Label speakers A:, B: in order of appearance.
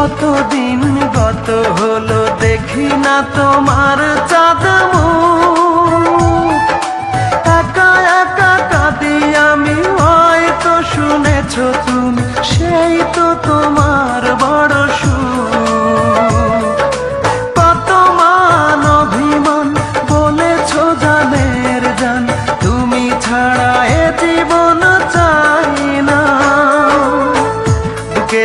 A: কতদিন গত হলো দেখি না তোমার চাঁদ